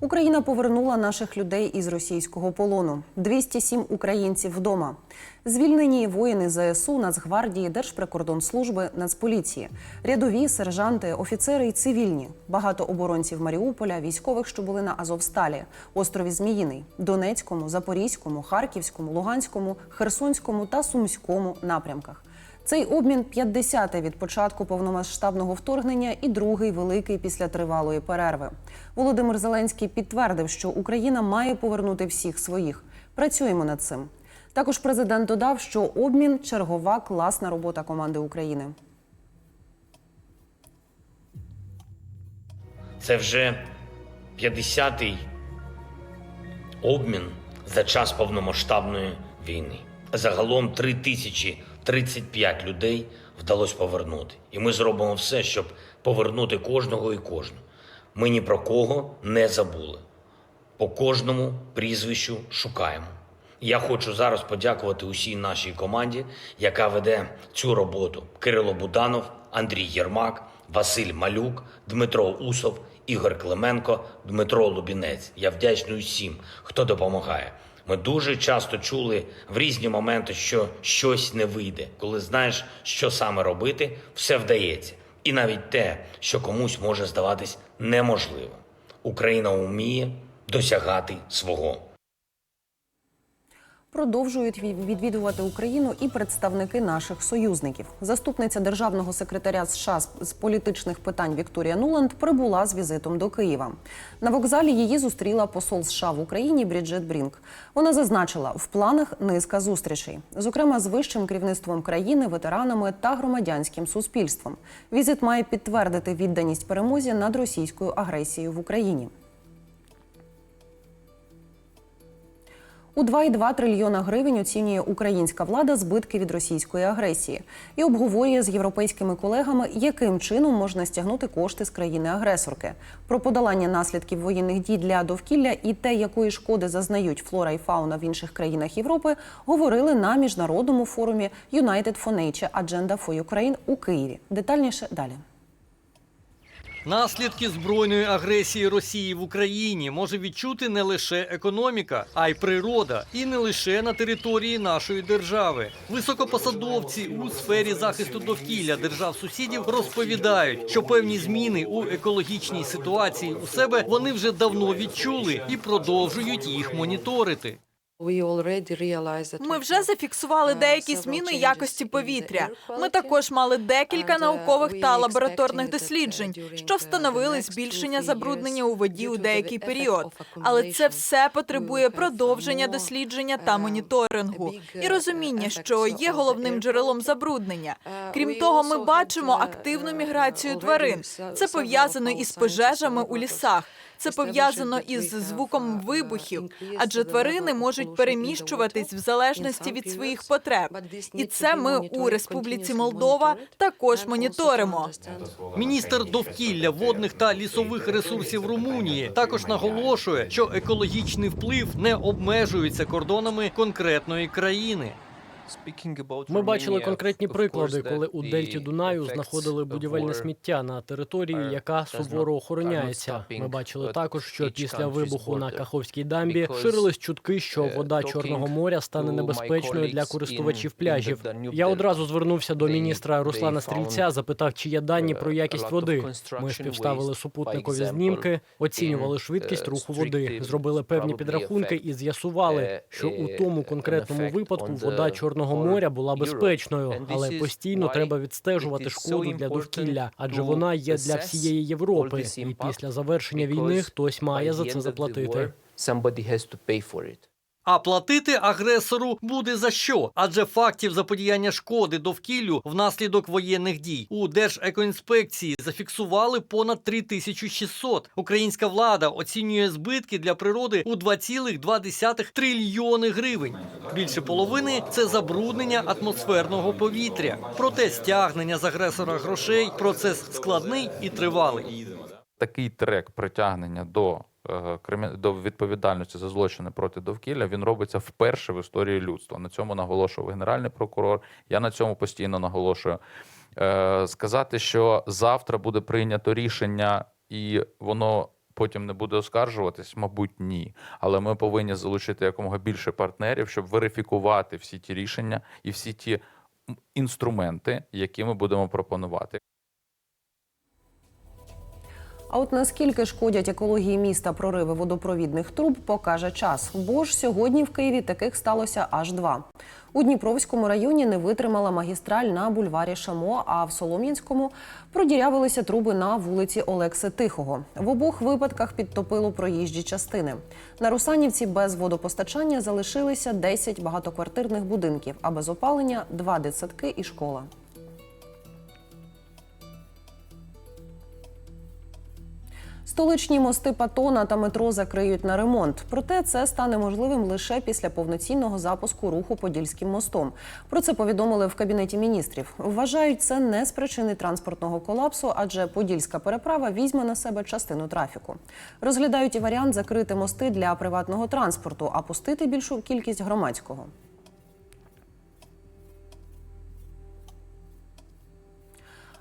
Україна повернула наших людей із російського полону. 207 українців вдома. Звільнені воїни ЗСУ, Нацгвардії, Держприкордонслужби, Нацполіції, рядові, сержанти, офіцери і цивільні. Багато оборонців Маріуполя, військових, що були на Азовсталі, острові Зміїний, Донецькому, Запорізькому, Харківському, Луганському, Херсонському та Сумському напрямках. Цей обмін 50-й від початку повномасштабного вторгнення і другий великий після тривалої перерви. Володимир Зеленський підтвердив, що Україна має повернути всіх своїх. Працюємо над цим. Також президент додав, що обмін чергова класна робота команди України. Це вже 50-й обмін за час повномасштабної війни. Загалом 3035 людей вдалося повернути. І ми зробимо все, щоб повернути кожного і кожну. Ми ні про кого не забули. По кожному прізвищу шукаємо. Я хочу зараз подякувати усій нашій команді, яка веде цю роботу: Кирило Буданов, Андрій Єрмак, Василь Малюк, Дмитро Усов, Ігор Клименко, Дмитро Лубінець. Я вдячний усім, хто допомагає. Ми дуже часто чули в різні моменти, що щось не вийде. Коли знаєш, що саме робити, все вдається. І навіть те, що комусь може здаватись неможливо. Україна вміє досягати свого. Продовжують відвідувати Україну і представники наших союзників. Заступниця державного секретаря США з- політичних питань Вікторія Нуланд прибула з візитом до Києва. На вокзалі її зустріла посол США в Україні Бріджит Брінк. Вона зазначила, в планах низка зустрічей, зокрема з вищим керівництвом країни, ветеранами та громадянським суспільством. Візит має підтвердити відданість перемозі над російською агресією в Україні. У 2,2 трильйона гривень оцінює українська влада збитки від російської агресії і обговорює з європейськими колегами, яким чином можна стягнути кошти з країни-агресорки. Про подолання наслідків воєнних дій для довкілля і те, якої шкоди зазнають флора і фауна в інших країнах Європи, говорили на міжнародному форумі United for Nature – Agenda for Ukraine у Києві. Детальніше далі. Наслідки збройної агресії Росії в Україні може відчути не лише економіка, а й природа, і не лише на території нашої держави. Високопосадовці у сфері захисту довкілля держав сусідів розповідають, що певні зміни у екологічній ситуації у себе вони вже давно відчули і продовжують їх моніторити. Ми вже зафіксували деякі зміни якості повітря. Ми також мали декілька наукових та лабораторних досліджень, що встановили збільшення забруднення у воді у деякий період. Але це все потребує продовження дослідження та моніторингу і розуміння, що є головним джерелом забруднення. Крім того, ми бачимо активну міграцію тварин. Це пов'язано із пожежами у лісах. Це пов'язано із звуком вибухів, адже тварини можуть переміщуватись в залежності від своїх потреб. І це ми у Республіці Молдова також моніторимо. Міністр довкілля, водних та лісових ресурсів Румунії також наголошує, що екологічний вплив не обмежується кордонами конкретної країни. Ми бачили конкретні приклади, коли у дельті Дунаю знаходили будівельне сміття на території, яка суворо охороняється. Ми бачили також, що після вибуху на Каховській дамбі ширились чутки, що вода Чорного моря стане небезпечною для користувачів пляжів. Я одразу звернувся до міністра Руслана Стрільця, запитав, чи є дані про якість води. Ми співставили супутникові знімки, оцінювали швидкість руху води, зробили певні підрахунки і з'ясували, що у тому конкретному випадку вода Чорного моря була безпечною, але постійно треба відстежувати шкоду для довкілля, адже вона є для всієї Європи. І після завершення війни хтось має за це заплатити. А платити агресору буде за що? Адже фактів заподіяння шкоди довкіллю внаслідок воєнних дій у Держекоінспекції зафіксували понад 3600. Українська влада оцінює збитки для природи у 2,2 трильйони гривень. Більше половини це забруднення атмосферного повітря. Проте стягнення з агресора грошей процес складний і тривалий. такий трек притягнення до до відповідальності за злочини проти довкілля він робиться вперше в історії людства. На цьому наголошував генеральний прокурор. Я на цьому постійно наголошую. Е, Сказати, що завтра буде прийнято рішення і воно. Потім не буде оскаржуватись, мабуть, ні. Але ми повинні залучити якомога більше партнерів, щоб верифікувати всі ті рішення і всі ті інструменти, які ми будемо пропонувати. А от наскільки шкодять екології міста прориви водопровідних труб, покаже час. Бо ж сьогодні в Києві таких сталося аж два. У Дніпровському районі не витримала магістраль на бульварі Шамо, а в Солом'янському продірявилися труби на вулиці Олекси Тихого. В обох випадках підтопило проїжджі частини. На Русанівці без водопостачання залишилися 10 багатоквартирних будинків, а без опалення – два дитсадки і школа. Столичні мости Патона та метро закриють на ремонт. Проте це стане можливим лише після повноцінного запуску руху Подільським мостом. Про це повідомили в кабінеті міністрів. Вважають це не з причини транспортного колапсу, адже подільська переправа візьме на себе частину трафіку. Розглядають і варіант закрити мости для приватного транспорту, а пустити більшу кількість громадського.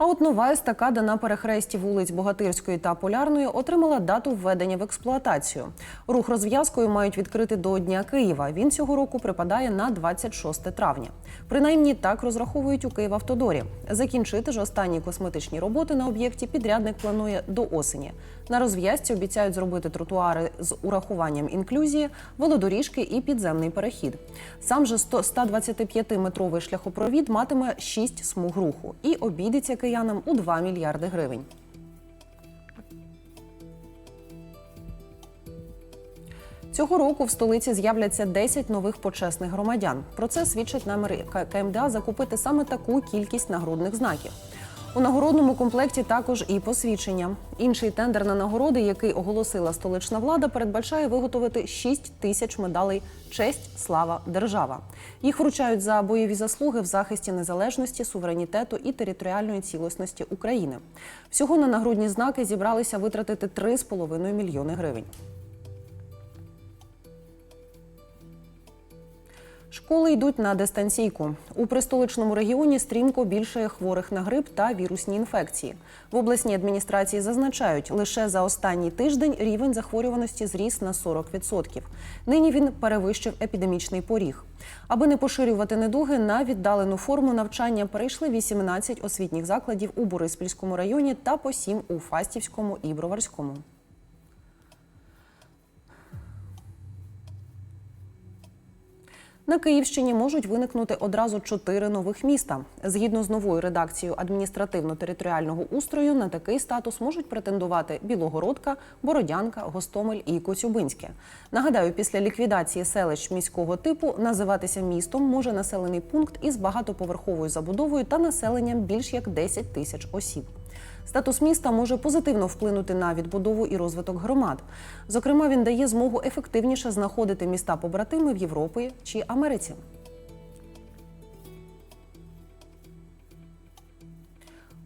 А от нова естакада на перехресті вулиць Богатирської та Полярної отримала дату введення в експлуатацію. Рух розв'язкою мають відкрити до Дня Києва. Він цього року припадає на 26 травня. Принаймні так розраховують у Київавтодорі. Закінчити ж останні косметичні роботи на об'єкті підрядник планує до осені. На розв'язці обіцяють зробити тротуари з урахуванням інклюзії, велодоріжки і підземний перехід. Сам же 100 125-метровий шляхопровід матиме 6 смуг руху і обійдеться киянам у 2 мільярди гривень. Цього року в столиці з'являться 10 нових почесних громадян. Про це свідчить намір КМДА закупити саме таку кількість нагрудних знаків. У нагородному комплекті також і посвідчення. Інший тендер на нагороди, який оголосила столична влада, передбачає виготовити 6 тисяч медалей Честь, слава, держава. Їх вручають за бойові заслуги в захисті незалежності, суверенітету і територіальної цілісності України. Всього на нагрудні знаки зібралися витратити 3,5 мільйони гривень. Школи йдуть на дистанційку. У престоличному регіоні стрімко більше хворих на грип та вірусні інфекції. В обласній адміністрації зазначають, лише за останній тиждень рівень захворюваності зріс на 40%. Нині він перевищив епідемічний поріг. Аби не поширювати недуги, на віддалену форму навчання перейшли 18 освітніх закладів у Бориспільському районі та по 7 у Фастівському і Броварському. На Київщині можуть виникнути одразу чотири нових міста. Згідно з новою редакцією адміністративно-територіального устрою, на такий статус можуть претендувати Білогородка, Бородянка, Гостомель і Коцюбинське. Нагадаю, після ліквідації селищ міського типу називатися містом може населений пункт із багатоповерховою забудовою та населенням більш як 10 тисяч осіб. Статус міста може позитивно вплинути на відбудову і розвиток громад. Зокрема, він дає змогу ефективніше знаходити міста побратими в Європі чи Америці.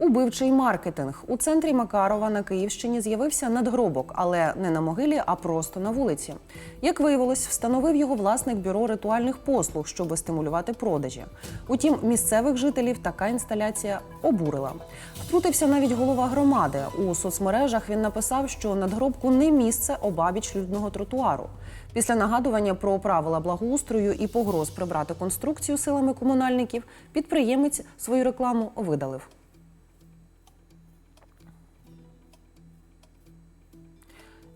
Убивчий маркетинг у центрі Макарова на Київщині з'явився надгробок, але не на могилі, а просто на вулиці. Як виявилось, встановив його власник бюро ритуальних послуг, щоб стимулювати продажі. Утім, місцевих жителів така інсталяція обурила. Втрутився навіть голова громади. У соцмережах він написав, що надгробку не місце обабіч людного тротуару. Після нагадування про правила благоустрою і погроз прибрати конструкцію силами комунальників, підприємець свою рекламу видалив.